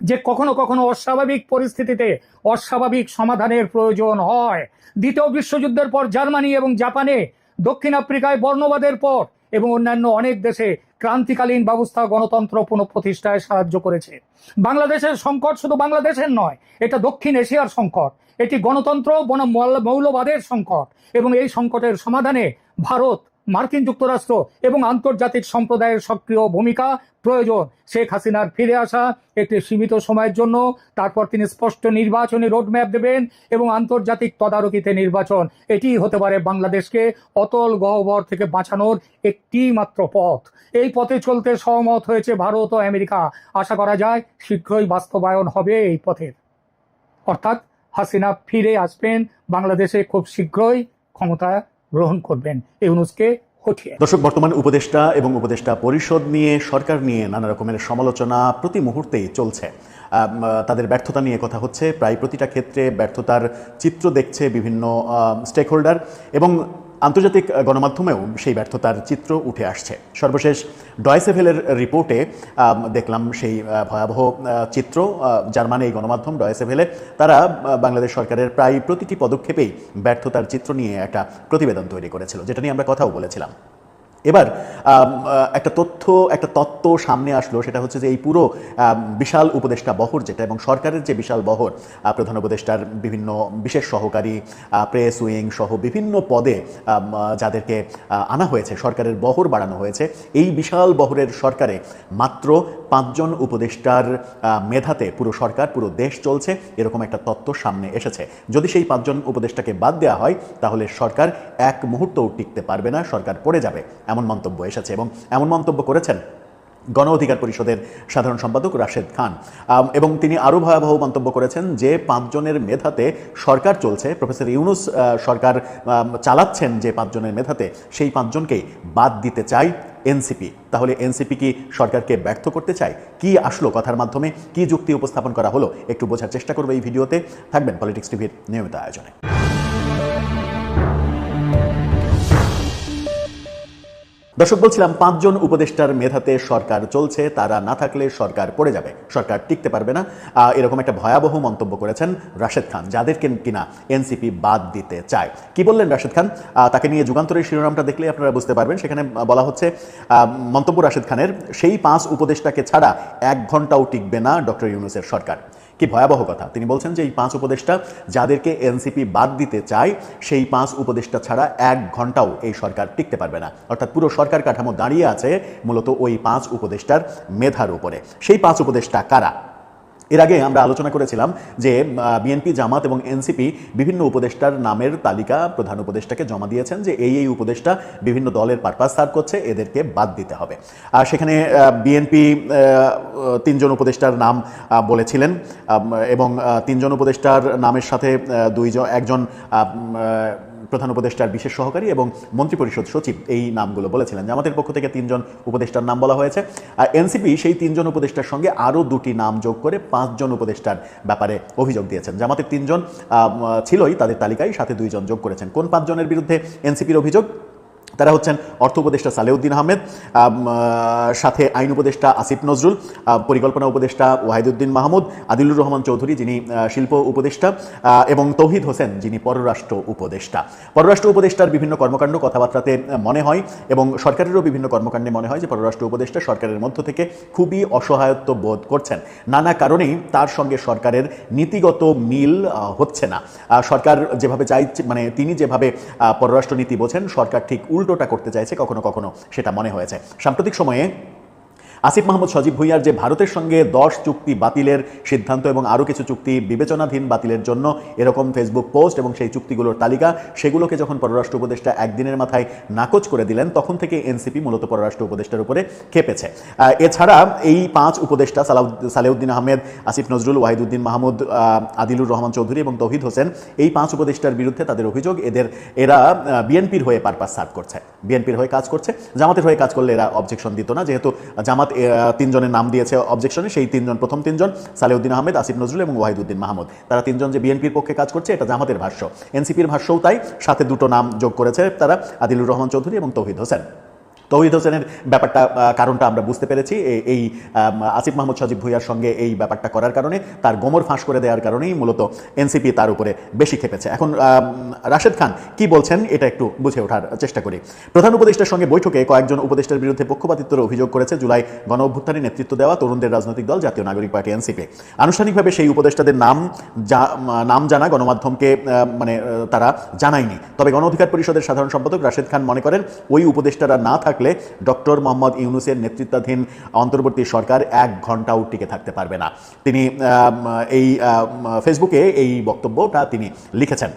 [SPEAKER 10] যে কখনো কখনো অস্বাভাবিক পরিস্থিতিতে অস্বাভাবিক সমাধানের প্রয়োজন হয়। দ্বিতীয় বিশ্বযুদ্ধের পর জার্মানি এবং জাপানে দক্ষিণ আফ্রিকায় বর্ণবাদের পর এবং অন্যান্য অনেক দেশে ক্রান্তিকালীন ব্যবস্থা গণতন্ত্র পুনঃপ্রতিষ্ঠায় সাহায্য করেছে। বাংলাদেশের সংকট শুধু বাংলাদেশের নয়, এটা দক্ষিণ এশিয়ার সংকট। এটি গণতন্ত্র বন মৌল- মৌলবাদের সংকট এবং এই সংকটের সমাধানে ভারত মার্কিন যুক্তরাষ্ট্র এবং আন্তর্জাতিক সম্প্রদায়ের সক্রিয় ভূমিকা প্রয়োজন। শেখ হাসিনার ফিরে আসা একটি সীমিত সময়ের জন্য, তারপর তিনি স্পষ্ট নির্বাচনী রোডম্যাপ দেবেন এবং আন্তর্জাতিক তদারকিতে নির্বাচন। এটি হতে পারে বাংলাদেশকে অতল গহ্বর থেকে বাঁচানোর একটি মাত্র পথ। এই পথে চলতে সহমত হয়েছে ভারত ও আমেরিকা। আশা করা যায় শীঘ্রই বাস্তবায়ন হবে এই পথের। অর্থাৎ হাসিনা ফিরে আসবেন বাংলাদেশে খুব শীঘ্রই ক্ষমতা গ্রহণ করবেন। ইউনুসকে হঠিয়ে।
[SPEAKER 5] দর্শক, বর্তমান উপদেষ্টা এবং উপদেষ্টা পরিষদ নিয়ে সরকার নিয়ে নানা রকমের সমালোচনা প্রতি মুহূর্তেই চলছে। তাদের ব্যর্থতা নিয়ে কথা হচ্ছে। প্রায় প্রতিটা ক্ষেত্রে ব্যর্থতার চিত্র দেখছে বিভিন্ন স্টেক হোল্ডার এবং আন্তর্জাতিক গণমাধ্যমেও সেই ব্যর্থতার চিত্র উঠে আসছে। সর্বশেষ ডয়েসেভেলের রিপোর্টে দেখলাম সেই ভয়াবহ চিত্র। জার্মানি এই গণমাধ্যম ডয়েসেভেলে, তারা বাংলাদেশ সরকারের প্রায় প্রতিটি পদক্ষেপেই ব্যর্থতার চিত্র নিয়ে একটা প্রতিবেদন তৈরি করেছিল, যেটা নিয়ে আমরা কথাও বলেছিলাম। এবার একটা তথ্য, একটা তত্ত্ব সামনে আসলো, সেটা হচ্ছে যে এই পুরো বিশাল উপদেষ্টা বহর যেটা এবং সরকারের যে বিশাল বহর প্রধান উপদেষ্টার বিভিন্ন বিশেষ সহকারী প্রেস, উইং সহ বিভিন্ন পদে যাদেরকে আনা হয়েছে, সরকারের বহর বাড়ানো হয়েছে, এই বিশাল বহরের সরকারে মাত্র পাঁচজন উপদেষ্টার মেধাতে পুরো সরকার, পুরো দেশ চলছে, এরকম একটা তত্ত্ব সামনে এসেছে। যদি সেই পাঁচজন উপদেষ্টাকে বাদ দেওয়া হয়, তাহলে সরকার এক মুহূর্তও টিকতে পারবে না, সরকার পড়ে যাবে। এমন মন্তব্য এসেছে এবং এমন মন্তব্য করেছেন গণ অধিকার পরিষদের সাধারণ সম্পাদক রাশেদ খান। এবং তিনি আরও ভয়াবহ মন্তব্য করেছেন যে, পাঁচজনের মেধাতে সরকার চলছে। প্রফেসর ইউনুস সরকার চালাচ্ছেন যে পাঁচজনের মেধাতে। সেই পাঁচজনকেই বাদ দিতে চাই এনসিপি। তাহলে এনসিপি কি সরকারকে ব্যর্থ করতে চায়? কি আসলো কথার মাধ্যমে? কি যুক্তি উপস্থাপন করা হলো? একটু বোঝার চেষ্টা করব এই ভিডিওতে। থাকবেন পলিটিক্স টিভির নিয়মিত আয়োজনে। দর্শক, বলছিলাম পাঁচজন উপদেষ্টার মেধাতে সরকার চলছে, তারা না থাকলে সরকার পড়ে যাবে, সরকার টিকতে পারবে না। এরকম একটা ভয়াবহ মন্তব্য করেছেন রাশেদ খান, যাদেরকে কিনা এনসিপি বাদ দিতে চায়। কি বললেন রাশেদ খান? তাকে নিয়ে যুগান্তরের শিরোনামটা দেখলে আপনারা বুঝতে পারবেন। সেখানে বলা হচ্ছে মন্তব্য রাশেদ খানের, সেই পাঁচ উপদেষ্টাকে ছাড়া এক ঘন্টাও টিকবে না ডক্টর ইউনুসের সরকার। কি ভয়াবহ কথা? তিনি বলছেন যে এই পাঁচ উপদেষ্টা যাদেরকে এনসিপি বাদ দিতে চায়, সেই পাঁচ উপদেষ্টা ছাড়া এক ঘন্টাও এই সরকার টিকতে পারবে না। অর্থাৎ পুরো সরকার কাঠামো দাঁড়িয়ে আছে মূলত ওই পাঁচ উপদেষ্টার মেধার উপরে। সেই পাঁচ উপদেষ্টা কারা? এর আগে আমরা আলোচনা করেছিলাম যে বিএনপি জামাত এবং এনসিপি বিভিন্ন উপদেষ্টার নামের তালিকা প্রধান উপদেষ্টাকে জমা দিয়েছেন যে, এই এই উপদেষ্টা বিভিন্ন দলের পারপাস সার্ভ করছে, এদেরকে বাদ দিতে হবে। আর সেখানে বিএনপি তিনজন উপদেষ্টার নাম বলেছিলেন এবং তিনজন উপদেষ্টার নামের সাথে দুইজন, একজন প্রধান উপদেষ্টার বিশেষ সহকারী এবং মন্ত্রিপরিষদ সচিব এই নামগুলো বলেছিলেন, জামাতের পক্ষ থেকে তিনজন উপদেষ্টার নাম বলা হয়েছে। আর এনসিপি সেই তিনজন উপদেষ্টার সঙ্গে আরও দুটি নাম যোগ করে পাঁচজন উপদেষ্টার ব্যাপারে অভিযোগ দিয়েছেন। জামাতের তিনজন ছিলই তাদের তালিকায়, সাথে দুইজন যোগ করেছেন। কোন পাঁচজনের বিরুদ্ধে এনসিপির অভিযোগ? তারা হচ্ছেন অর্থ উপদেষ্টা সালেউদ্দিন আহমেদ সাথে আইন উপদেষ্টা আসিফ নজরুল পরিকল্পনা উপদেষ্টা ওয়াহিদুদ্দিন মাহমুদ, আদিলুর রহমান চৌধুরী যিনি শিল্প উপদেষ্টা এবং তৌহিদ হোসেন যিনি পররাষ্ট্র উপদেষ্টা। পররাষ্ট্র উপদেষ্টার বিভিন্ন কর্মকাণ্ড কথাবার্তাতে মনে হয় এবং সরকারেরও বিভিন্ন কর্মকাণ্ডে মনে হয় যে পররাষ্ট্র উপদেষ্টা সরকারের মধ্য থেকে খুবই অসহায়ত্ব বোধ করছেন। নানা কারণেই তার সঙ্গে সরকারের নীতিগত মিল হচ্ছে না। সরকার যেভাবে চাই মানে তিনি যেভাবে পররাষ্ট্র নীতি বোঝেন, সরকার ঠিক উল্টোটা করতে চাইছে কখনো কখনো সেটা মনে হয়েছে। সাম্প্রতিক সময়ে আসিফ মাহমুদ সজীব ভুইয়ার যে ভারতের সঙ্গে দশ চুক্তি বাতিলের সিদ্ধান্ত এবং আরও কিছু চুক্তি বিবেচনাধীন বাতিলের জন্য এরকম ফেসবুক পোস্ট এবং সেই চুক্তিগুলোর তালিকা, সেগুলোকে যখন পররাষ্ট্র উপদেষ্টা একদিনের মাথায় নাকচ করে দিলেন, তখন থেকে এনসিপি মূলত পররাষ্ট্র উপদেষ্টার উপরে খেপেছে। এছাড়া এই পাঁচ উপদেষ্টা, সালাউদ সালেউদ্দিন আহমেদ, আসিফ নজরুল, ওয়াহিদুদ্দিন মাহমুদ আদিলুর রহমান চৌধুরী এবং তৌহিদ হোসেন, এই পাঁচ উপদেষ্টার বিরুদ্ধে তাদের অভিযোগ, এদের, এরা বিএনপির হয়ে পারপাস সার্ভ করছে। বিএনপির হয়ে কাজ করছে। জামাতের হয়ে কাজ করলে এরা অবজেকশন দিত না, যেহেতু জামাত আহ, তিনজনের নাম দিয়েছে অবজেকশনে সেই তিনজন প্রথম তিনজন সালেউদ্দিন আহমেদ আসিফ নজরুল এবং ওয়াহিদুদ্দিন মাহমুদ। তারা তিনজন যে বিএনপির পক্ষে কাজ করছে এটা জামাতের ভাষ্য। এনসিপির ভাষ্যও তাই সাথে দুটো নাম যোগ করেছে তারা আদিলুর রহমান চৌধুরী এবং তৌহিদ হোসেন। তৌহিদ হোসেনের ব্যাপারটা কারণটা আমরা বুঝতে পেরেছি। এই আসিফ মাহমুদ সজীব ভুইয়ার সঙ্গে এই ব্যাপারটা করার কারণে, তার গোমর ফাঁস করে দেওয়ার কারণেই মূলত এনসিপি তার উপরে বেশি খেপেছে। এখন রাশেদ খান কি বলছেন এটা একটু বুঝে ওঠার চেষ্টা করি। প্রধান উপদেষ্টার সঙ্গে বৈঠকে কয়েকজন উপদেষ্টার বিরুদ্ধে পক্ষপাতিত্বের অভিযোগ করেছে জুলাই গণ অভ্যুত্থানে নেতৃত্ব দেওয়া তরুণদের রাজনৈতিক দল, জাতীয় নাগরিক পার্টি, এনসিপি। আনুষ্ঠানিকভাবে সেই উপদেষ্টাদের নাম নাম জানা গণমাধ্যমকে মানে তারা জানায়নি। তবে গণ অধিকার পরিষদের সাধারণ সম্পাদক রাশেদ খান মনে করেন, ওই উপদেষ্টারা না থাকলে ডক্টর মোহাম্মদ ইউনুসের নেতৃত্বাধীন অন্তর্বর্তী সরকার এক ঘন্টাও টিকে থাকতে পারবে না। তিনি এই ফেসবুকে এই বক্তব্যটা তিনি লিখেছেন।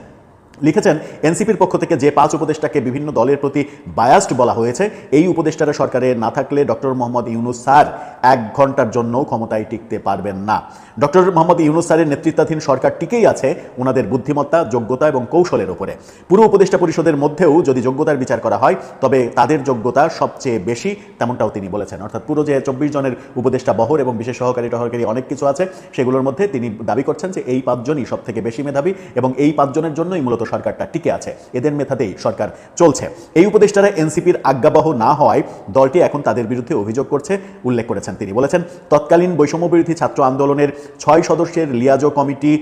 [SPEAKER 5] লিখেছেন, এনসিপির পক্ষ থেকে যে পাঁচ উপদেষ্টাকে বিভিন্ন দলের প্রতি বায়াস্ট বলা হয়েছে, এই উপদেষ্টারা সরকারে না থাকলে ডক্টর মোহাম্মদ ইউনুস স্যার এক ঘণ্টার জন্য ক্ষমতায় টিকতে পারবেন না। ডক্টর মোহাম্মদ ইউনুস স্যারের নেতৃত্বাধীন সরকার টিকেই আছে ওনাদের বুদ্ধিমত্তা, যোগ্যতা এবং কৌশলের উপরে। পুরো উপদেষ্টা পরিষদের মধ্যেও যদি যোগ্যতার বিচার করা হয়, তবে তাদের যোগ্যতা সবচেয়ে বেশি তেমনটাও তিনি বলেছেন। অর্থাৎ পুরো যে চব্বিশ জনের উপদেষ্টা বহর এবং বিশেষ সহকারী টহরকারী অনেক কিছু আছে, সেগুলোর মধ্যে তিনি দাবি করছেন যে এই পাঁচজনই সব থেকে বেশি মেধাবী এবং এই পাঁচজনের জন্যই মূলত সরকারটা টিকে আছে। এদের মেথাতেই সরকার চলছে। এই উপদেষ্টারা এনসিপির আজ্ঞাবহ না হওয়ায় দলটি এখন তাদের বিরুদ্ধে অভিযোগ করছে, উল্লেখ করেছেন তিনি। বলেছেন, তৎকালীন বৈষম্যবিরোধী ছাত্র আন্দোলনের ছয় সদস্যের লিয়াজো কমিটি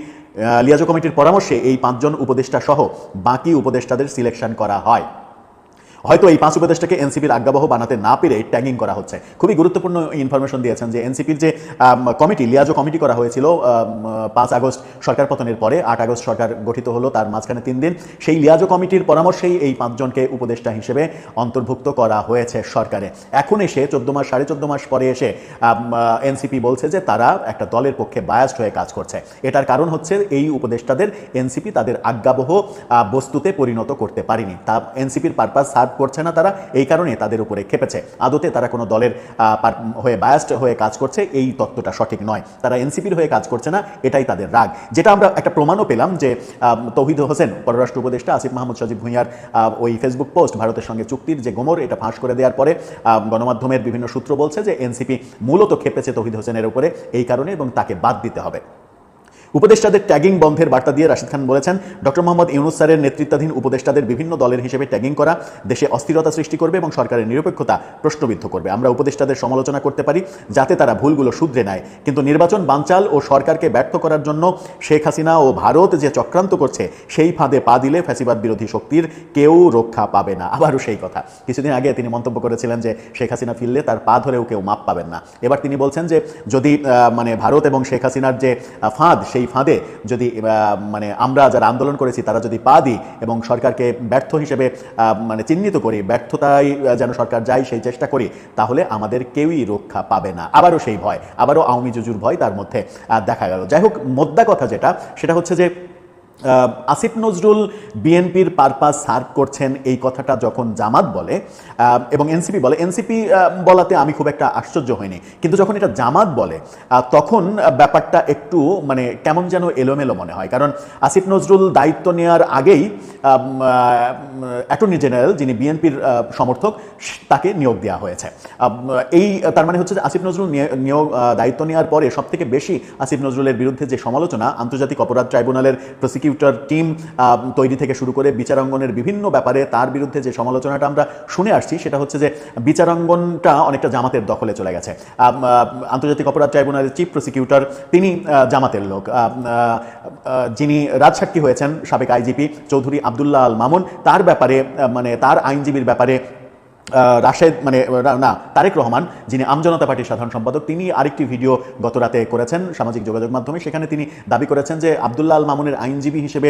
[SPEAKER 5] লিয়াজো কমিটির পরামর্শে এই পাঁচজন উপদেষ্টা সহ বাকি উপদেষ্টাদের সিলেকশন করা হয়। হয়তো এই পাঁচ উপদেষ্টাকে এনসিপির আজ্ঞাবহ বানাতে না পেরে ট্যাগিং করা হচ্ছে। খুবই গুরুত্বপূর্ণ ইনফরমেশন দিয়েছেন যে এনসিপির যে কমিটি লিয়াজো কমিটি করা হয়েছিল পাঁচ আগস্ট সরকার পতনের পরে, আট আগস্ট সরকার গঠিত হলো, তার মাঝখানে তিন দিন। সেই লিয়াজো কমিটির পরামর্শেই এই পাঁচজনকে উপদেষ্টা হিসেবে অন্তর্ভুক্ত করা হয়েছে সরকারে। এখন এসে চোদ্দ মাস, সাড়ে চোদ্দ মাস পরে এসে এনসিপি বলছে যে তারা একটা দলের পক্ষে বায়াসড হয়ে কাজ করছে। এটার কারণ হচ্ছে এই উপদেষ্টাদের এনসিপি তাদের আজ্ঞাবহ বস্তুতে পরিণত করতে পারেনি। তা এনসিপির পারপাস সার্ভ করছে না তারা, এই কারণে তাদের উপরে খেপেছে আদতে তারা কোনো দলের হয়ে বায়াসড হয়ে কাজ করছে, এই তত্ত্বটা সঠিক নয়। তারা এনসিপির হয়ে কাজ করছে না, এটাই তাদের রাগ। যেটা আমরা একটা প্রমাণও পেলাম যে তৌহিদ হোসেন, পররাষ্ট্র উপদেষ্টা, আসিফ মাহমুদ সজিব ভুঁইয়ার ওই ফেসবুক পোস্ট, ভারতের সঙ্গে চুক্তির যে গোমর, এটা ফাঁস করে দেওয়ার পরে গণমাধ্যমের বিভিন্ন সূত্র বলছে যে, এনসিপি মূলত খেপেছে তৌহিদ হোসেনের উপরে, এই কারণে এবং তাকে বাদ দিতে হবে। উপদেষ্টাদের ট্যাগিং বন্ধের বার্তা দিয়ে রাশিদ খান বলেছেন ডক্টর মোহাম্মদ ইউনুস স্যারের নেতৃত্বাধীন উপদেষ্টাদের বিভিন্ন দলের হিসেবে ট্যাগিং করা দেশে অস্থিরতা সৃষ্টি করবে এবং সরকারের নিরপেক্ষতা প্রশ্নবিদ্ধ করবে। আমরা উপদেষ্টাদের সমালোচনা করতে পারি যাতে তারা ভুলগুলো শুধরে নেয়। কিন্তু নির্বাচন বানচাল ও সরকারকে ব্যর্থ করার জন্য শেখ হাসিনা ও ভারত যে চক্রান্ত করছে, সেই ফাঁদে পা দিলে ফ্যাসিবাদ বিরোধী শক্তির কেউ রক্ষা পাবে না। আবারও সেই কথা। কিছুদিন আগে তিনি মন্তব্য করেছিলেন যে, শেখ হাসিনা ফিরলে তার পা ধরেও কেউ মাপ পাবেন না। এবার তিনি বলছেন যে, যদি মানে ভারত এবং শেখ হাসিনার যে ফাঁদ, সেই ফাঁদে যদি মানে আমরা যারা আন্দোলন করেছি তারা যদি পা দিই এবং সরকারকে ব্যর্থ হিসেবে মানে চিহ্নিত করি, ব্যর্থতায় যেন সরকার যায় সেই চেষ্টা করি, তাহলে আমাদের কেউই রক্ষা পাবে না। আবারও সেই ভয়, আবারও আওয়ামী জুজুর ভয় তার মধ্যে দেখা গেল। যাই হোক, মোদ্দা কথা যেটা, সেটা হচ্ছে যে আসিফ নজরুল বিএনপির পারপাস সার্ভ করছেন এই কথাটা যখন জামাত বলে এবং এনসিপি বলে, এনসিপি বলাতে আমি খুব একটা আশ্চর্য হইনি। কিন্তু যখন এটা জামাত বলে তখন ব্যাপারটা একটু মানে কেমন যেন এলোমেলো মনে হয়। কারণ আসিফ নজরুল দায়িত্ব নেওয়ার আগেই অ্যাটর্নি জেনারেল যিনি বিএনপির সমর্থক, তাকে নিয়োগ দেওয়া হয়েছে। এই, তার মানে হচ্ছে যে আসিফ নজরুল নিয়ে- নিয়োগ দায়িত্ব নেওয়ার পরে সব থেকে বেশি আসিফ নজরুলের বিরুদ্ধে যে সমালোচনা, আন্তর্জাতিক অপরাধ ট্রাইব্যুনালের প্রসিকিউটর টিম তৈরি থেকে শুরু করে বিচারাঙ্গনের বিভিন্ন ব্যাপারে তার বিরুদ্ধে যে সমালোচনাটা আমরা শুনে আসছি, সেটা হচ্ছে যে বিচারাঙ্গনটা অনেকটা জামাতের দখলে চলে গেছে। আন্তর্জাতিক অপরাধ ট্রাইব্যুনালের চিফ প্রসিকিউটর তিনি জামাতের লোক। যিনি রাজসাক্ষী হয়েছেন সাবেক আইজিপি চৌধুরী আবদুল্লাহ আল মামুন, তার ব্যাপারে মানে তার আইনজীবীর ব্যাপারে রাশেদ মানে না তারেক রহমান, যিনি আমজনতা পার্টির সাধারণ সম্পাদক, তিনি আরেকটি ভিডিও গত রাতে করেছেন সামাজিক যোগাযোগ মাধ্যমে। সেখানে তিনি দাবি করেছেন যে আবদুল্লাহ আল মামুনের আইনজীবী হিসেবে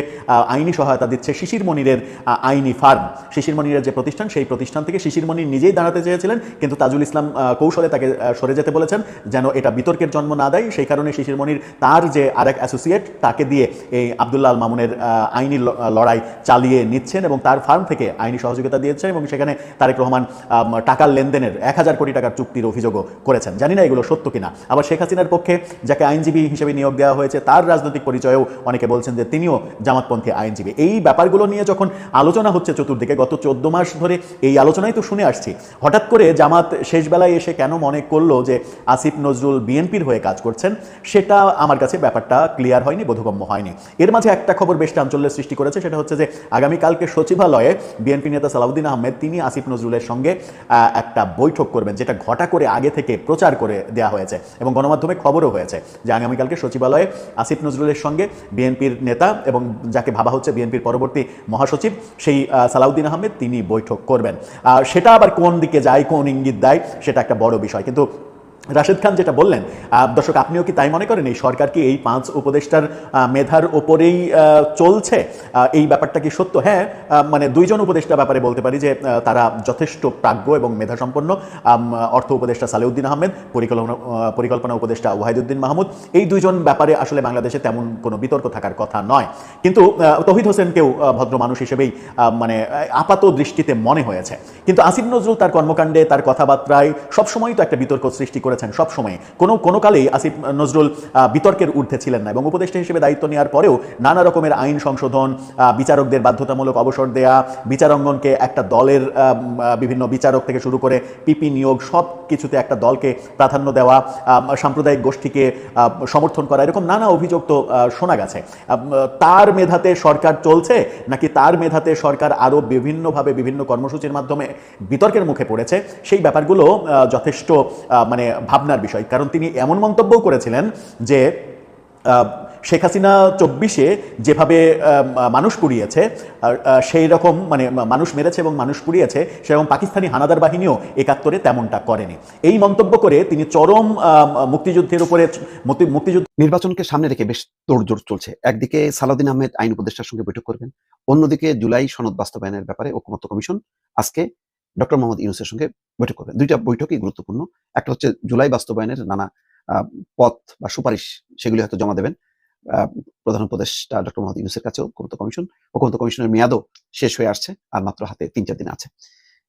[SPEAKER 5] আইনি সহায়তা দিচ্ছে শিশির মনিরের আইনি ফার্ম। শিশির মনিরের যে প্রতিষ্ঠান, সেই প্রতিষ্ঠান থেকে শিশির মনির নিজেই দাঁড়াতে চেয়েছিলেন, কিন্তু তাজুল ইসলাম কৌশলে তাকে সরে যেতে বলেছেন, যেন এটা বিতর্কের জন্ম না দেয়। সেই কারণে শিশির মনির তার যে আরেক অ্যাসোসিয়েট, তাকে দিয়ে এই আবদুল্লাহ আল মামুনের আইনি লড়াই চালিয়ে নিচ্ছেন এবং তার ফার্ম থেকে আইনি সহযোগিতা দিয়েছেন এবং সেখানে তারেক রহমান টাকার লেনদেনের এক হাজার কোটি টাকার চুক্তির অভিযোগও করেছেন। জানি না এগুলো সত্য কিনা। আবার শেখ হাসিনার পক্ষে যাকে আইনজীবী হিসেবে নিয়োগ দেওয়া হয়েছে, তার রাজনৈতিক পরিচয়েও অনেকে বলছেন যে তিনিও জামাতপন্থী আইনজীবী। এই ব্যাপারগুলো নিয়ে যখন আলোচনা হচ্ছে চতুর্দিকে, গত চোদ্দ মাস ধরে এই আলোচনাই তো শুনে আসছি। হঠাৎ করে জামাত শেষ বেলায় এসে কেন মনে করল যে আসিফ নজরুল বিএনপির হয়ে কাজ করছেন, সেটা আমার কাছে ব্যাপারটা ক্লিয়ার হয়নি, বোধগম্য হয়নি। এর মাঝে একটা খবর বেশ চাঞ্চল্যের সৃষ্টি করেছে, সেটা হচ্ছে যে আগামীকালকে সচিবালয়ে বিএনপি নেতা সালাউদ্দিন আহমেদ, তিনি আসিফ নজরুলের সঙ্গে আহ, একটা বৈঠক করবেন যেটা ঘটা করে আগে থেকে প্রচার করে দেওয়া হয়েছে এবং গণমাধ্যমে খবরও হয়েছে যে আগামীকালকে সচিবালয়ে আসিফ নজরুলের সঙ্গে বিএনপির নেতা এবং যাকে ভাবা হচ্ছে বিএনপির পরবর্তী মহাসচিব সেই সালাউদ্দিন আহমেদ তিনি বৈঠক করবেন। সেটা আবার কোন দিকে যায় কোন ইঙ্গিত দেয় সেটা একটা বড় বিষয়। কিন্তু রাশেদ খান যেটা বললেন দর্শক আপনিও কি তাই মনে করেন এই সরকার কি এই পাঁচ উপদেষ্টার মেধার ওপরেই চলছে? এই ব্যাপারটা কি সত্য? হ্যাঁ মানে দুইজন উপদেষ্টা ব্যাপারে বলতে পারি যে তারা যথেষ্ট প্রাজ্ঞ এবং মেধাসম্পন্ন। আম, অর্থ উপদেষ্টা সালেউদ্দিন আহমেদ পরিকল্পনা পরিকল্পনা উপদেষ্টা ওয়াহিদুদ্দিন মাহমুদ এই দুইজন ব্যাপারে আসলে বাংলাদেশে তেমন কোনো বিতর্ক থাকার কথা নয়। কিন্তু তহিদ হোসেনকেও ভদ্র মানুষ হিসেবেই মানে আপাত দৃষ্টিতে মনে হয়েছে। কিন্তু আসিফ নজরুল তার কর্মকাণ্ডে তার কথাবার্তায় সবসময় তো একটা বিতর্ক সৃষ্টি করেছেন সবসময় কোনো কোনো কালেই আসিফ নজরুল বিতর্কের ঊর্ধ্বে ছিলেন না এবং উপদেষ্টা হিসেবে দায়িত্ব নেওয়ার পরেও নানা রকমের আইন সংশোধন বিচারকদের বাধ্যতামূলক অবসর দেয়া, বিচারাঙ্গনকে একটা দলের বিভিন্ন বিচারক থেকে শুরু করে পিপি নিয়োগ, সব কিছুতে একটা দলকে প্রাধান্য দেওয়া সাম্প্রদায়িক গোষ্ঠীকে সমর্থন করা, এরকম নানা অভিযোগ তো শোনা গেছে। তার মেধাতে সরকার চলছে নাকি তার মেধাতে সরকার আরও বিভিন্নভাবে বিভিন্ন কর্মসূচির মাধ্যমে বিতর্কের মুখে পড়েছে? সেই ব্যাপারগুলো যথেষ্ট মানে ভাবনার বিষয়। কারণ তিনি এমন মন্তব্যও করেছিলেন যে শেখ হাসিনা চব্বিশে যেভাবে মানুষ পুড়িয়েছে সেই রকম মানে মানুষ মেরেছে এবং মানুষ পুড়িয়েছে, সেরকম পাকিস্তানি হানাদার বাহিনীও একাত্তরে তেমনটা করেনি। এই মন্তব্য করে তিনি চরম মুক্তিযুদ্ধের উপরে মুক্তিযুদ্ধ
[SPEAKER 8] নির্বাচনকে সামনে রেখে বেশ তোড়জোড় চলছে। একদিকে সালাউদ্দিন আহমেদ আইন উপদেষ্টার সঙ্গে বৈঠক করবেন, অন্যদিকে জুলাই সনদ বাস্তবায়নের ব্যাপারে ঐকমত্য কমিশন, আজকে ডক্টর মোহাম্মদ ইউনুসের সঙ্গে বৈঠক করবেন। দুইটা বৈঠকই গুরুত্বপূর্ণ। একটা হচ্ছে জুলাই বাস্তবায়নের নানা পথ বা সুপারিশ সেগুলি হয়তো জমা দেবেন। প্রধান উপদেষ্টা ডক্টর মোহাম্মদ ইউনুসের কাছেও ঐকমত্য কমিশন। ও ঐকমত্য কমিশনের মেয়াদও শেষ হয়ে আসছে, আর মাত্র হাতে তিন চার দিন আছে।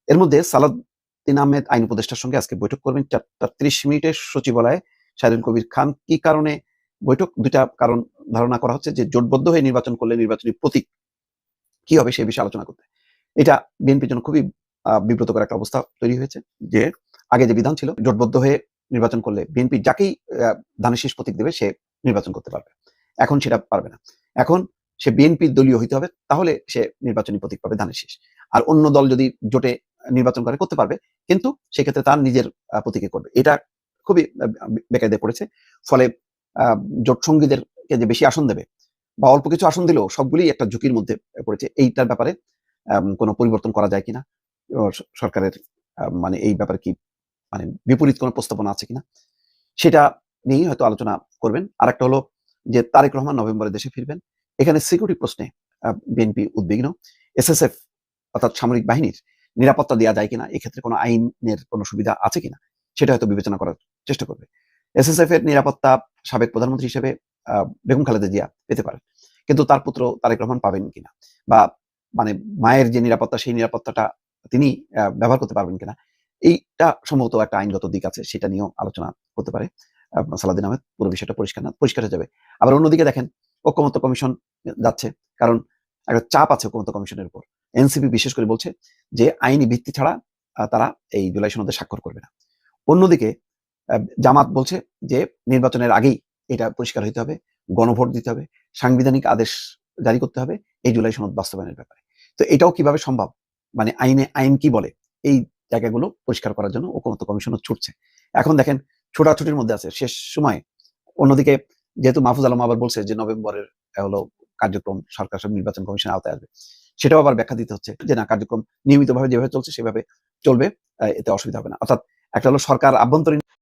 [SPEAKER 8] এর মধ্যে সালাউদ্দিন আহমেদ আইন উপদেষ্টার সঙ্গে আজকে বৈঠক করবেন। চারটা ত্রিশ মিনিটের সচিবালয়ে শাহিদুল কবির খান কি কারণে বৈঠক? দুইটা কারণ ধারণা করা হচ্ছে যে জোটবদ্ধ হয়ে নির্বাচন করলে নির্বাচনী প্রতীক কি হবে সেই বিষয়ে আলোচনা করতে। এটা বিএনপির জন্য খুবই বিব্রতকর একটা অবস্থা তৈরি হয়েছে যে আগে যে বিধান ছিল, জোটবদ্ধ হয়ে নির্বাচন করলে বিএনপি যাকেই ধানের শীষ প্রতীক দেবে, সে নির্বাচন করতে পারবে। এখন সেটা পারবে না। এখন সে বিএনপি দলীয় হইতে হবে, তাহলে সে নির্বাচনী প্রতীক পাবে ধানের শীষ। আর অন্য দল যদি জোটে নির্বাচন করে, করতে পারবে, কিন্তু সেক্ষেত্রে তার নিজের প্রতীকে করবে। এটা খুবই বেকায়দে পড়েছে। ফলে জোট সঙ্গীদেরকে যে বেশি আসন দেবে, বা অল্প কিছু আসন দিলেও সবগুলি একটা ঝুঁকির মধ্যে পড়েছে। এইটার ব্যাপারে কোনো পরিবর্তন করা যায় কিনা সরকারের মানে এই ব্যাপারে কি মানে বিপরীত কোনো প্রস্তাবনা আছে কিনা? সেটা নিয়েই হয়তো আলোচনা করবেন। আর একটা হলো যে তারেক রহমান নভেম্বরে দেশে ফিরবেন। এখানে সিকিউরিটি প্রশ্নে বিএনপি উদ্বিগ্ন। এসএসএফ অর্থাৎ সামরিক বাহিনীর নিরাপত্তা দেওয়া যায় কিনা, এক্ষেত্রে কোনো আইনের কোনো সুবিধা আছে কিনা, সেটা হয়তো বিবেচনা করার চেষ্টা করবে। এসএসএফ এর নিরাপত্তা সাবেক প্রধানমন্ত্রী হিসেবে বেগম খালেদা জিয়া পেতে পারেন। কিন্তু তার পুত্র তারেক রহমান পাবেন কিনা? বা মানে মায়ের যে নিরাপত্তা, সেই নিরাপত্তাটা তিনি ব্যবহার করতে পারবেন কিনা। এইটা সম্ভবত একটা আইনগত দিক আছে, সেটা নিয়েও আলোচনা করতে পারে। সালাদিন আহমেদ, পুরো বিষয়টা পরিষ্কার না, পরিষ্কার হয়ে যাবে। আবার অন্যদিকে দেখেন, ঐক্যমত্য কমিশন যাচ্ছে, কারণ একটা চাপ আছে ঐক্যমত্য কমিশনের উপর। এনসিপি বিশেষ করে বলছে যে, আইনি ভিত্তি ছাড়া তারা এই জুলাই সনদে স্বাক্ষর করবে না। অন্যদিকে জামাত বলছে যে, নির্বাচনের আগেই এটা পরিষ্কার হইতে হবে, গণভোট দিতে হবে, সাংবিধানিক আদেশ জারি করতে হবে, এই জুলাই সনদ বাস্তবায়নের ব্যাপারে। তো এটাও কীভাবে সম্ভব? মানে আইনে, আইন কি বলে? এই জায়গাগুলো পরিষ্কার করার জন্য ঐকমত্য কমিশনও ছুটছে। এখন দেখেন ছোটাছুটির মধ্যে আছে। শেষ সময় অন্যদিকে যেহেতু মাহফুজ আলম আবার বলছে যে নভেম্বরের হলো কার্যক্রম সরকার নির্বাচন কমিশনের আওতায় আসবে। সেটাও আবার ব্যাখ্যা দিতে হচ্ছে যে না, কার্যক্রম নিয়মিতভাবে যেভাবে চলছে সেভাবে চলবে এতে অসুবিধা হবে না। অর্থাৎ একটা হলো সরকার আভ্যন্তরীণ